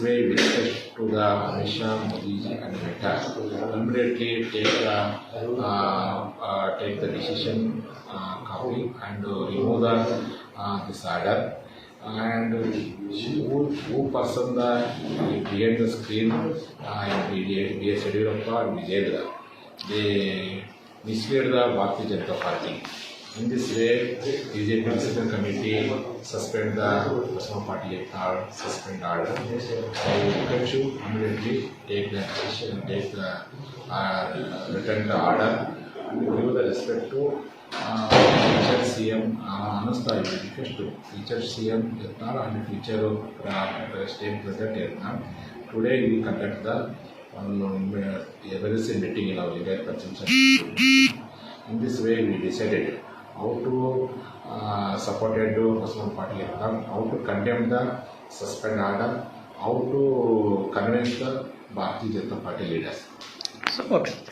very respect to the Malaysia, Modi ji and Meta. Immediately take the, uh, uh, take the decision uh, copy and uh, remove the uh, this order. And who, who person the behind the screen uh, B.S. Yadurappa and Vijayadra. They misled the Bharatiya Janata Party. In this way, DJ Principal Committee suspend the personal Party or suspend order. So can you immediately take the decision, take the uh, return the order with respect to teacher CM, M ಅನ್ನಿಸ್ತಾ to request teacher and M ಇರ್ತಾರ ಅಲ್ಲಿ teacher state present ಇರ್ತಾರ today we conduct the emergency meeting in our India consumption in this way we how to uh, supported Muslim party, how to condemn the suspend order, how to convince the Bharatiya Janata Party leaders. So,